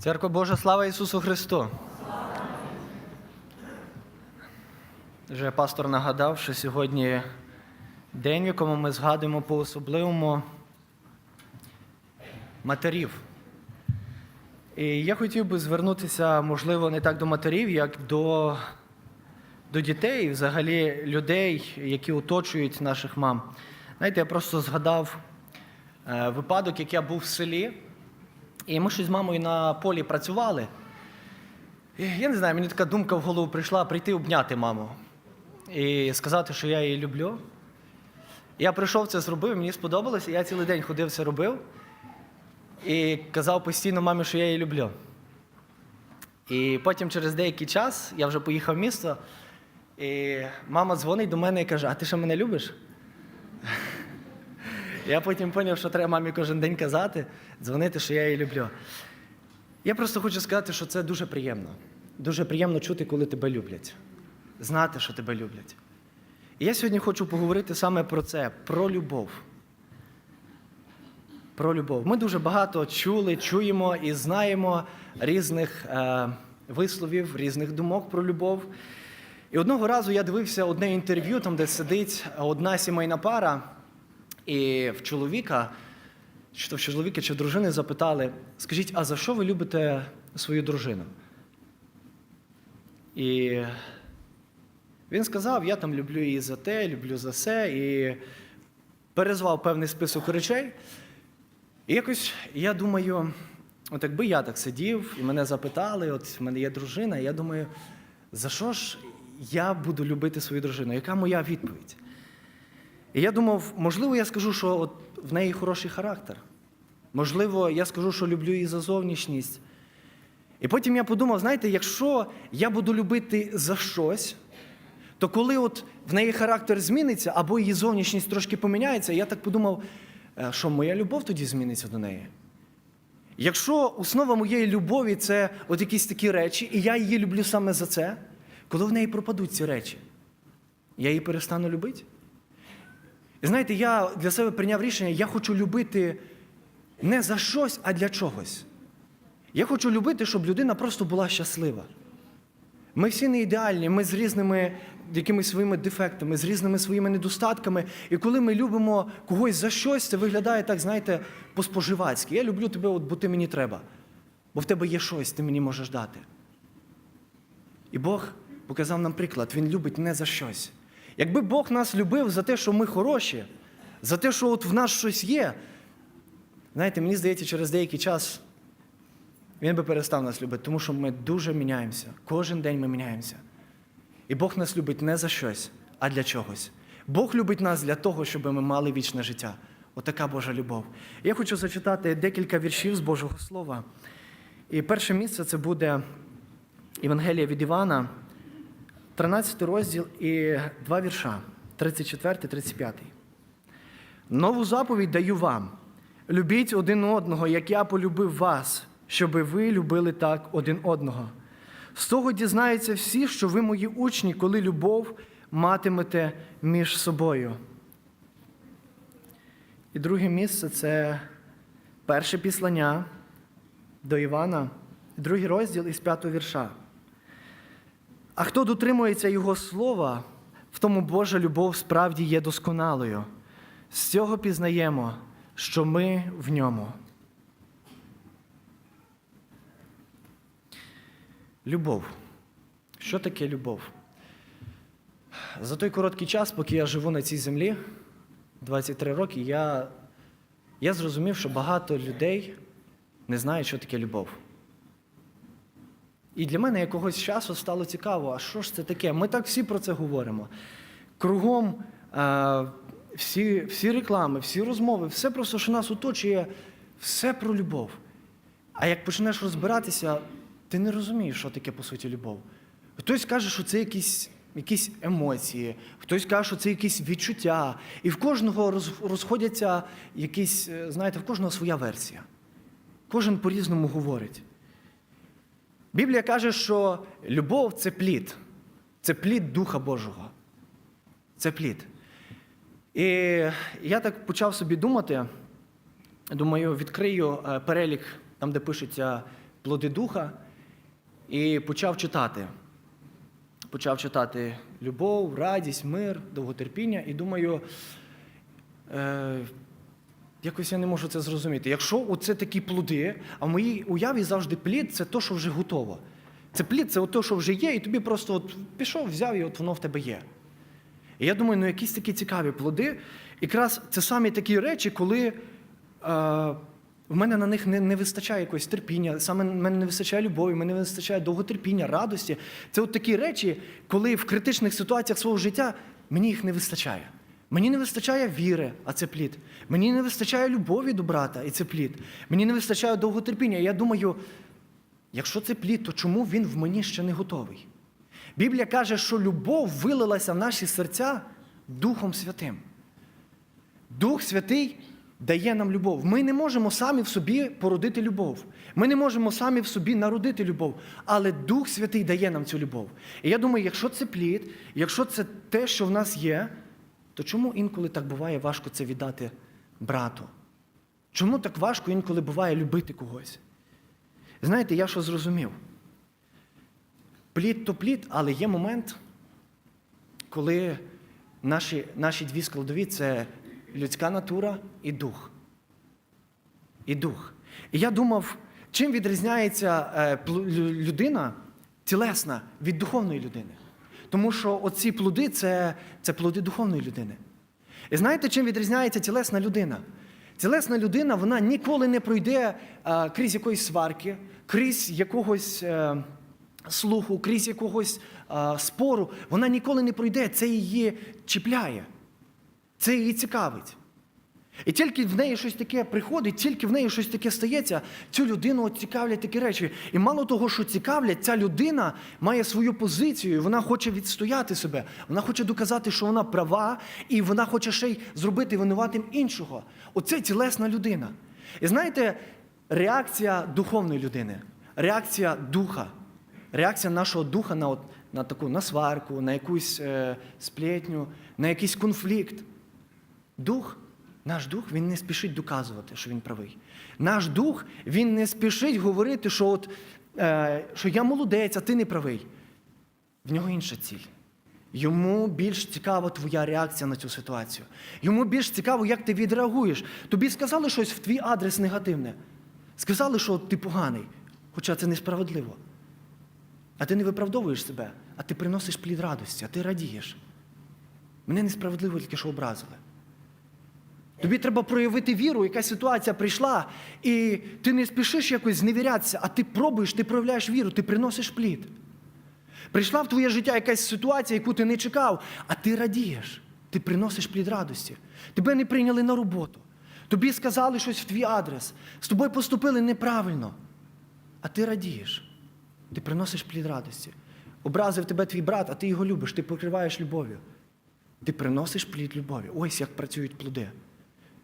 Церква Божа, слава Ісусу Христу! Вже пастор нагадав, що сьогодні день, в якому ми згадуємо по-особливому матерів. І я хотів би звернутися, можливо, не так до матерів, як до, до дітей, взагалі людей, які оточують наших мам. Знаєте, я просто згадав е, випадок, як я був в селі. І ми щось з мамою на полі працювали. І я не знаю, мені така думка в голову прийшла прийти обняти маму і сказати, що я її люблю. Я прийшов це зробив, мені сподобалося, я цілий день ходив це робив і казав постійно мамі, що я її люблю. І потім через деякий час я вже поїхав в місто, і мама дзвонить до мене і каже: А ти що мене любиш? Я потім зрозумів, що треба мамі кожен день казати, дзвонити, що я її люблю. Я просто хочу сказати, що це дуже приємно. Дуже приємно чути, коли тебе люблять, знати, що тебе люблять. І я сьогодні хочу поговорити саме про це, про любов. Про любов. Ми дуже багато чули, чуємо і знаємо різних е, висловів, різних думок про любов. І одного разу я дивився одне інтерв'ю, там, де сидить одна сімейна пара. І в чоловіка, чи то в чоловіка, чи в дружини запитали: скажіть, а за що ви любите свою дружину? І він сказав: я там люблю її за те, люблю за все, і перезвав певний список речей. І якось я думаю, от якби я так сидів і мене запитали, от в мене є дружина, і я думаю, за що ж я буду любити свою дружину? Яка моя відповідь? І я думав, можливо, я скажу, що от в неї хороший характер. Можливо, я скажу, що люблю її за зовнішність. І потім я подумав: знаєте, якщо я буду любити за щось, то коли от в неї характер зміниться, або її зовнішність трошки поміняється, я так подумав, «Е, що моя любов тоді зміниться до неї. Якщо основа моєї любові це от якісь такі речі, і я її люблю саме за це, коли в неї пропадуть ці речі, я її перестану любити? І знаєте, я для себе прийняв рішення, я хочу любити не за щось, а для чогось. Я хочу любити, щоб людина просто була щаслива. Ми всі не ідеальні, ми з різними якимись своїми дефектами, з різними своїми недостатками. І коли ми любимо когось за щось, це виглядає так, знаєте, по-споживацьки. Я люблю тебе, от, бо ти мені треба. Бо в тебе є щось, ти мені можеш дати. І Бог показав нам приклад, Він любить не за щось. Якби Бог нас любив за те, що ми хороші, за те, що от в нас щось є, знаєте, мені здається, через деякий час він би перестав нас любити, тому що ми дуже міняємося. Кожен день ми міняємося. І Бог нас любить не за щось, а для чогось. Бог любить нас для того, щоб ми мали вічне життя. Отака Божа любов. Я хочу зачитати декілька віршів з Божого Слова. І перше місце це буде Євангелія від Івана, 13 розділ і два вірша, 34, 35. Нову заповідь даю вам. Любіть один одного, як я полюбив вас, щоби ви любили так один одного. З того дізнаються всі, що ви мої учні, коли любов матимете між собою. І друге місце це перше післання до Івана, другий розділ із п'ятого вірша. А хто дотримується Його слова, в тому Божа любов справді є досконалою. З цього пізнаємо, що ми в ньому. Любов. Що таке любов? За той короткий час, поки я живу на цій землі, 23 роки, я, я зрозумів, що багато людей не знають, що таке любов. І для мене якогось часу стало цікаво, а що ж це таке? Ми так всі про це говоримо. Кругом е, всі, всі реклами, всі розмови, все просто, що нас оточує, все про любов. А як почнеш розбиратися, ти не розумієш, що таке по суті любов. Хтось каже, що це якісь, якісь емоції, хтось каже, що це якісь відчуття. І в кожного розходяться якісь, е, знаєте, в кожного своя версія. Кожен по-різному говорить. Біблія каже, що любов це плід, це плід Духа Божого. Це плід. І я так почав собі думати, думаю, відкрию е, перелік, там, де пишеться плоди духа і почав читати. Почав читати любов, радість, мир, довготерпіння, і думаю, е, якось я не можу це зрозуміти. Якщо оце такі плоди, а в моїй уяві завжди плід це то, що вже готово. Це плід, це те, що вже є, і тобі просто от пішов, взяв, і от воно в тебе є. І я думаю, ну якісь такі цікаві плоди. Якраз це самі такі речі, коли е, в мене на них не, не вистачає якогось терпіння, саме в мене не вистачає любові, в мене не вистачає довготерпіння, радості. Це от такі речі, коли в критичних ситуаціях свого життя мені їх не вистачає. Мені не вистачає віри, а це плід. Мені не вистачає любові до брата, і це плід. Мені не вистачає довготерпіння. Я думаю, якщо це плід, то чому він в мені ще не готовий? Біблія каже, що любов вилилася в наші серця Духом Святим. Дух Святий дає нам любов. Ми не можемо самі в собі породити любов. Ми не можемо самі в собі народити любов, але Дух Святий дає нам цю любов. І я думаю, якщо це плід, якщо це те, що в нас є, то чому інколи так буває важко це віддати брату? Чому так важко інколи буває любити когось? Знаєте, я що зрозумів? Плід то плід, але є момент, коли наші, наші дві складові це людська натура і дух. І дух. І я думав, чим відрізняється е, людина тілесна від духовної людини. Тому що оці плоди це, це плоди духовної людини. І знаєте, чим відрізняється тілесна людина? Тілесна людина вона ніколи не пройде а, крізь якоїсь сварки, крізь якогось а, слуху, крізь якогось а, спору. Вона ніколи не пройде. Це її чіпляє. Це її цікавить. І тільки в неї щось таке приходить, тільки в неї щось таке стається, цю людину цікавлять такі речі. І мало того, що цікавлять, ця людина має свою позицію, вона хоче відстояти себе, вона хоче доказати, що вона права, і вона хоче ще й зробити винуватим іншого. Оце тілесна людина. І знаєте, реакція духовної людини, реакція духа, реакція нашого духа на, от, на таку на сварку, на якусь е, сплетню, на якийсь конфлікт. Дух, наш дух, він не спішить доказувати, що він правий. Наш дух, він не спішить говорити, що, от, е, що я молодець, а ти не правий. В нього інша ціль. Йому більш цікава твоя реакція на цю ситуацію. Йому більш цікаво, як ти відреагуєш. Тобі сказали щось в твій адрес негативне. Сказали, що ти поганий, хоча це несправедливо. А ти не виправдовуєш себе, а ти приносиш плід радості, а ти радієш. Мене несправедливо тільки що образили. Тобі треба проявити віру, якась ситуація прийшла, і ти не спішиш якось зневірятися, а ти пробуєш, ти проявляєш віру, ти приносиш плід. Прийшла в твоє життя якась ситуація, яку ти не чекав, а ти радієш, ти приносиш плід радості. Тебе не прийняли на роботу. Тобі сказали щось в твій адрес, з тобою поступили неправильно. А ти радієш, ти приносиш плід радості. Образив тебе твій брат, а ти його любиш, ти покриваєш любов'ю. Ти приносиш плід любові. Ось як працюють плоди.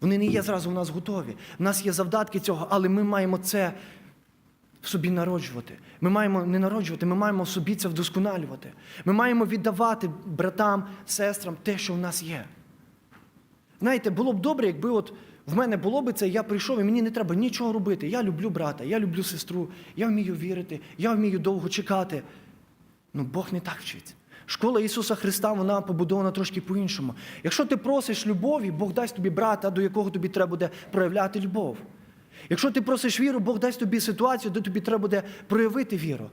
Вони не є зразу у нас готові. У нас є завдатки цього, але ми маємо це в собі народжувати. Ми маємо не народжувати, ми маємо в собі це вдосконалювати. Ми маємо віддавати братам, сестрам те, що в нас є. Знаєте, було б добре, якби от в мене було б це, я прийшов і мені не треба нічого робити. Я люблю брата, я люблю сестру, я вмію вірити, я вмію довго чекати. Ну, Бог не так вчить. Школа Ісуса Христа, вона побудована трошки по-іншому. Якщо ти просиш любові, Бог дасть тобі брата, до якого тобі треба буде проявляти любов. Якщо ти просиш віру, Бог дасть тобі ситуацію, де тобі треба буде проявити віру.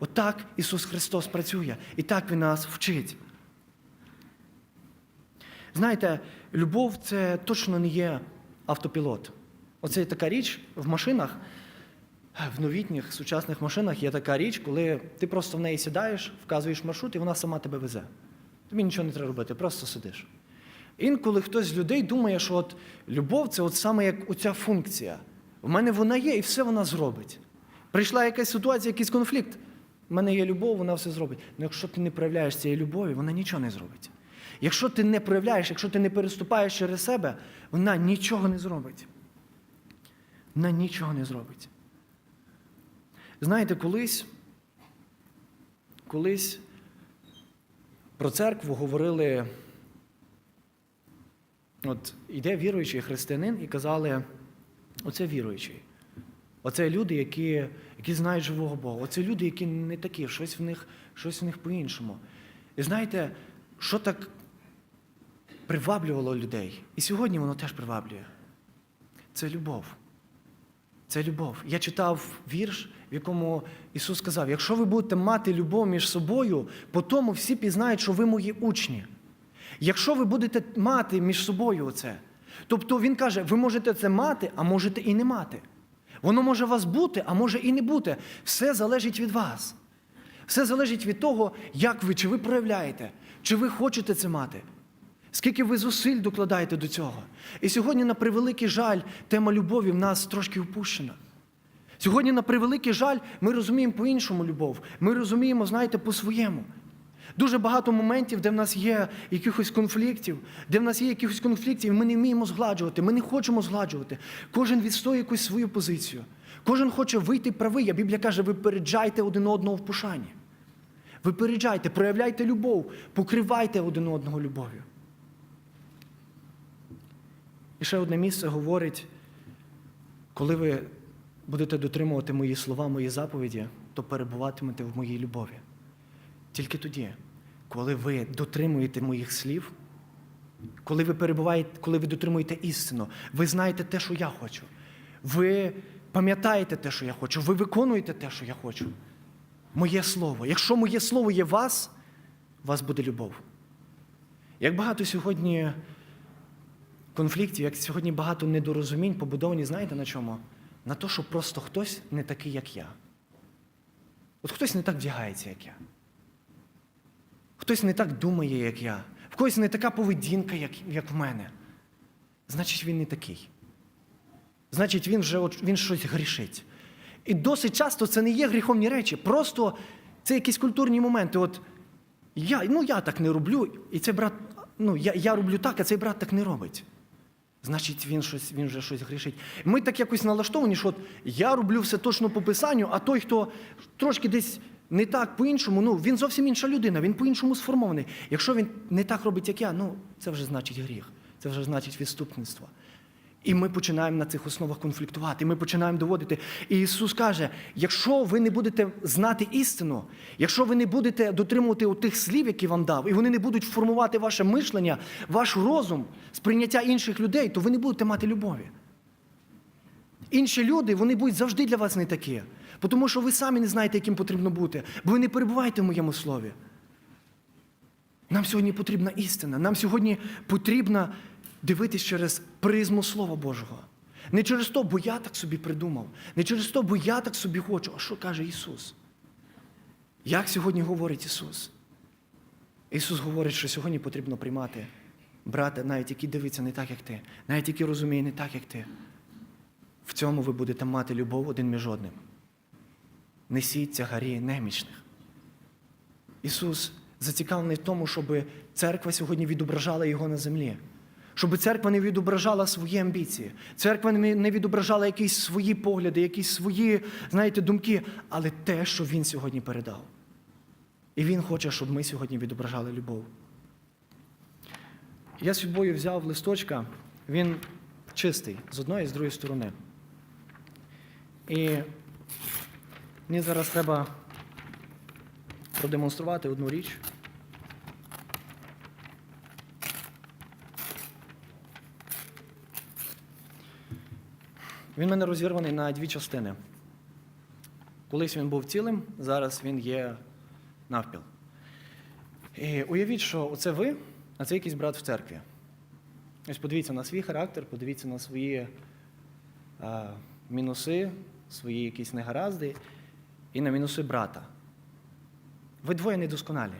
Отак Ісус Христос працює, і так Він нас вчить. Знаєте, любов це точно не є автопілот. Оце така річ в машинах, в новітніх сучасних машинах є така річ, коли ти просто в неї сідаєш, вказуєш маршрут, і вона сама тебе везе. Тобі нічого не треба робити, просто сидиш. Інколи хтось з людей думає, що от любов це от саме як оця функція. В мене вона є, і все вона зробить. Прийшла якась ситуація, якийсь конфлікт. В мене є любов, вона все зробить. Ну якщо ти не проявляєш цієї любові, вона нічого не зробить. Якщо ти не проявляєш, якщо ти не переступаєш через себе, вона нічого не зробить. Вона нічого не зробить. Знаєте, колись, колись про церкву говорили, от іде віруючий християнин і казали, оце віруючий. Оце люди, які, які знають живого Бога. Оце люди, які не такі, щось в них, щось в них по-іншому. І знаєте, що так приваблювало людей? І сьогодні воно теж приваблює. Це любов. Це любов. Я читав вірш, в якому Ісус сказав: якщо ви будете мати любов між собою, по тому всі пізнають, що ви мої учні. Якщо ви будете мати між собою це, тобто Він каже, ви можете це мати, а можете і не мати. Воно може у вас бути, а може і не бути. Все залежить від вас. Все залежить від того, як ви, чи ви проявляєте, чи ви хочете це мати. Скільки ви зусиль докладаєте до цього. І сьогодні, на превеликий жаль, тема любові в нас трошки впущена. Сьогодні, на превеликий жаль, ми розуміємо по-іншому любов. Ми розуміємо, знаєте, по-своєму. Дуже багато моментів, де в нас є якихось конфліктів, де в нас є якихось конфліктів, і ми не вміємо згладжувати, ми не хочемо згладжувати. Кожен відстоює якусь свою позицію. Кожен хоче вийти правий. А Біблія каже, випереджайте один одного в пошані. Випереджайте, проявляйте любов, покривайте один одного любов'ю. І ще одне місце говорить, коли ви будете дотримувати мої слова, мої заповіді, то перебуватимете в моїй любові. Тільки тоді, коли ви дотримуєте моїх слів, коли ви перебуваєте, коли ви дотримуєте істину, ви знаєте те, що я хочу. Ви пам'ятаєте те, що я хочу, ви виконуєте те, що я хочу. Моє слово. Якщо моє слово є вас, у вас буде любов. Як багато сьогодні конфліктів, як сьогодні багато недорозумінь побудовані, знаєте на чому? На те, що просто хтось не такий, як я. От хтось не так вдягається, як я. Хтось не так думає, як я. В когось не така поведінка, як, як в мене. Значить, він не такий. Значить, він вже от, він щось грішить. І досить часто це не є гріховні речі. Просто це якісь культурні моменти. От я, ну, я так не роблю, і цей брат, ну, я, я роблю так, а цей брат так не робить. Значить, він, щось, він вже щось грішить. Ми так якось налаштовані, що от я роблю все точно по писанню, а той, хто трошки десь не так по-іншому, ну він зовсім інша людина, він по-іншому сформований. Якщо він не так робить, як я, ну це вже значить гріх, це вже значить відступництво. І ми починаємо на цих основах конфліктувати. Ми починаємо доводити. І Ісус каже: якщо ви не будете знати істину, якщо ви не будете дотримувати тих слів, які вам дав, і вони не будуть формувати ваше мишлення, ваш розум, сприйняття інших людей, то ви не будете мати любові. Інші люди, вони будуть завжди для вас не такі. Тому що ви самі не знаєте, яким потрібно бути, бо ви не перебуваєте в моєму слові. Нам сьогодні потрібна істина. Нам сьогодні потрібно дивитись через призму Слова Божого. Не через то, бо я так собі придумав, не через то, бо я так собі хочу. А що каже Ісус? Як сьогодні говорить Ісус? Ісус говорить, що сьогодні потрібно приймати брата, навіть який дивиться не так, як ти, навіть який розуміє не так, як ти. В цьому ви будете мати любов один між одним. Несіть тягарі немічних. Ісус зацікавлений в тому, щоб церква сьогодні відображала Його на землі. Щоб церква не відображала свої амбіції, церква не відображала якісь свої погляди, якісь свої, знаєте, думки, але те, що Він сьогодні передав. І Він хоче, щоб ми сьогодні відображали любов. Я з собою взяв листочка, він чистий з одної і з другої сторони. І мені зараз треба продемонструвати одну річ. Він в мене розірваний на дві частини. Колись він був цілим, зараз він є навпіл. І уявіть, що оце ви, а це якийсь брат в церкві. Ось подивіться на свій характер, подивіться на свої а, мінуси, свої якісь негаразди і на мінуси брата. Ви двоє недосконалі.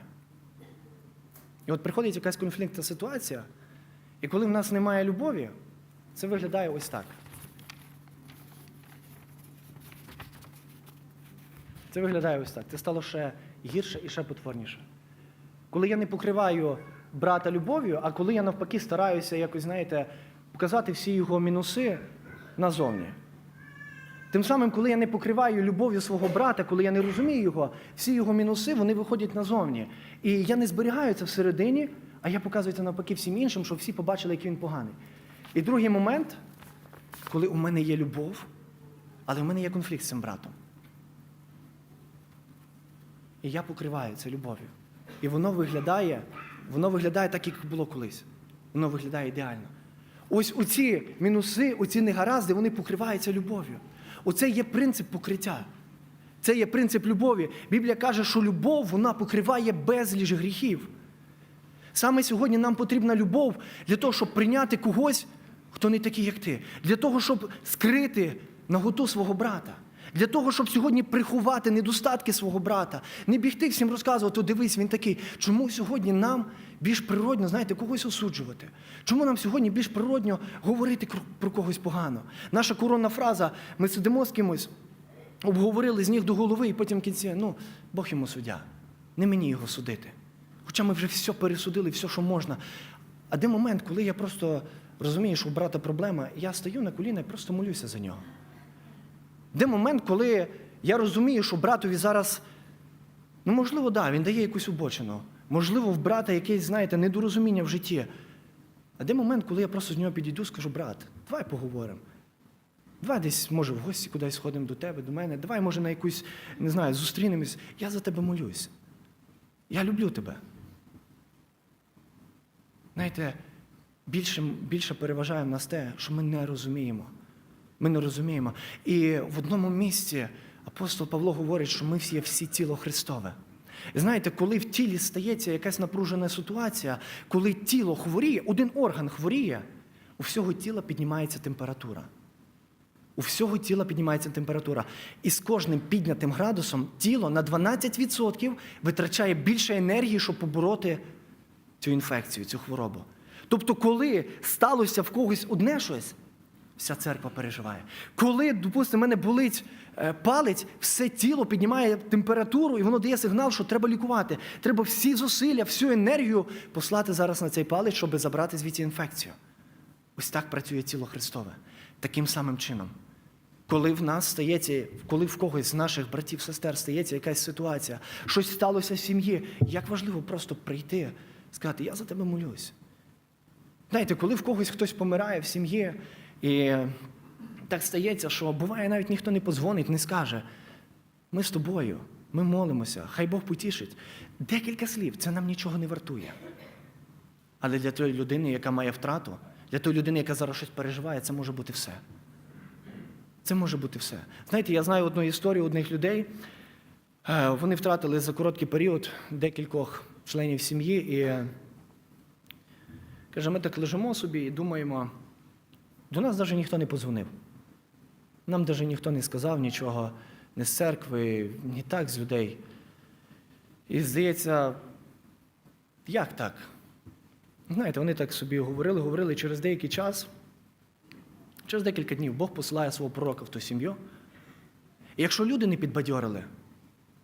І от приходить якась конфліктна ситуація, і коли в нас немає любові, це виглядає ось так. Це виглядає ось так. Це стало ще гірше і ще потворніше. Коли я не покриваю брата любов'ю, а коли я навпаки стараюся якось, знаєте, показати всі його мінуси назовні. Тим самим, коли я не покриваю любов'ю свого брата, коли я не розумію його, всі його мінуси вони виходять назовні. І я не зберігаю це всередині, а я показую це навпаки всім іншим, щоб всі побачили, який він поганий. І другий момент, коли у мене є любов, але в мене є конфлікт з цим братом. І я покриваю це любов'ю. І воно виглядає, воно виглядає так, як було колись. Воно виглядає ідеально. Ось оці мінуси, оці негаразди, вони покриваються любов'ю. Оце є принцип покриття. Це є принцип любові. Біблія каже, що любов вона покриває безліч гріхів. Саме сьогодні нам потрібна любов для того, щоб прийняти когось, хто не такий, як ти, для того, щоб скрити наготу свого брата, для того, щоб сьогодні приховати недостатки свого брата, не бігти всім розказувати, «О, дивись, він такий. Чому сьогодні нам більш природно, знаєте, когось осуджувати? Чому нам сьогодні більш природно говорити про когось погано? Наша коронна фраза: ми сидимо з кимось, обговорили з ніг до голови, і потім в кінці, ну, Бог йому суддя, не мені його судити. Хоча ми вже все пересудили, все, що можна. А де момент, коли я просто розумію, що у брата проблема, я стою на коліна і просто молюся за нього. Де момент, коли я розумію, що братові зараз, ну, можливо, да, він дає якусь убочину. Можливо, в брата якесь, знаєте, недорозуміння в житті. А де момент, коли я просто з нього підійду, скажу, брат, давай поговоримо. Давай десь, може, в гості кудись сходимо до тебе, до мене. Давай, може, на якусь, не знаю, зустрінемось. Я за тебе молюсь. Я люблю тебе. Знаєте, більше, більше переважає в нас те, що ми не розуміємо. Ми не розуміємо. І в одному місці апостол Павло говорить, що ми всі є всі тіло Христове. І знаєте, коли в тілі стається якась напружена ситуація, коли тіло хворіє, один орган хворіє, у всього тіла піднімається температура. У всього тіла піднімається температура. І з кожним піднятим градусом тіло на 12% витрачає більше енергії, щоб побороти цю інфекцію, цю хворобу. Тобто, коли сталося в когось одне щось, вся церква переживає. Коли, допустимо, мене болить е, палець, все тіло піднімає температуру, і воно дає сигнал, що треба лікувати. Треба всі зусилля, всю енергію послати зараз на цей палець, щоб забрати звідси інфекцію. Ось так працює тіло Христове. Таким самим чином. Коли в нас стається, коли в когось з наших братів, сестер стається якась ситуація, щось сталося в сім'ї, як важливо просто прийти, сказати, я за тебе молюсь. Знаєте, коли в когось хтось помирає в сім'ї, і так стається, що буває, навіть ніхто не подзвонить, не скаже, ми з тобою, ми молимося, хай Бог потішить. Декілька слів, це нам нічого не вартує. Але для тої людини, яка має втрату, для тої людини, яка зараз щось переживає, це може бути все. Це може бути все. Знаєте, я знаю одну історію одних людей. Е, Вони втратили за короткий період декількох членів сім'ї і каже, ми так лежимо собі і думаємо, до нас навіть ніхто не подзвонив. Нам навіть ніхто не сказав нічого, не з церкви, ні так з людей. І здається, як так? Знаєте, вони так собі говорили, говорили через деякий час. Через декілька днів Бог посилає свого пророка в ту сім'ю. І якщо люди не підбадьорили,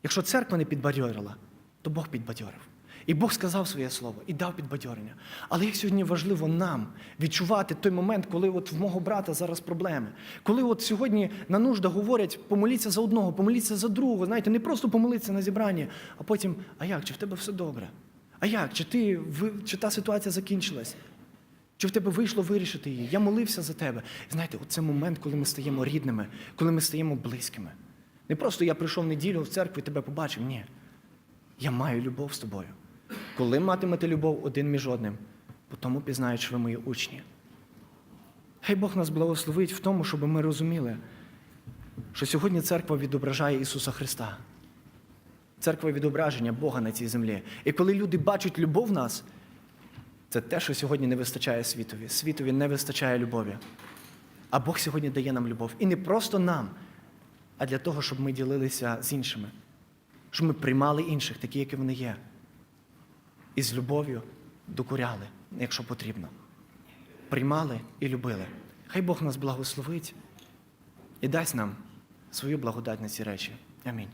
якщо церква не підбадьорила, то Бог підбадьорив. І Бог сказав своє слово і дав підбадьорення. Але як сьогодні важливо нам відчувати той момент, коли от в мого брата зараз проблеми. Коли от сьогодні на нуждах говорять, помоліться за одного, помоліться за другого. Знаєте, не просто помолитися на зібранні, а потім, а як, чи в тебе все добре? А як? Чи ти чи та ситуація закінчилась? Чи в тебе вийшло вирішити її? Я молився за тебе. Знаєте, оце момент, коли ми стаємо рідними, коли ми стаємо близькими. Не просто я прийшов в неділю в церкву і тебе побачив. Ні. Я маю любов з тобою. Коли матимете любов один між одним, по тому пізнають, що ви мої учні. Хай Бог нас благословить в тому, щоб ми розуміли, що сьогодні церква відображає Ісуса Христа. Церква відображення Бога на цій землі. І коли люди бачать любов в нас, це те, що сьогодні не вистачає світові. Світові не вистачає любові. А Бог сьогодні дає нам любов. І не просто нам, а для того, щоб ми ділилися з іншими, щоб ми приймали інших, такі, які вони є. І з любов'ю докоряли, якщо потрібно. Приймали і любили. Хай Бог нас благословить і дасть нам свою благодать на ці речі. Амінь.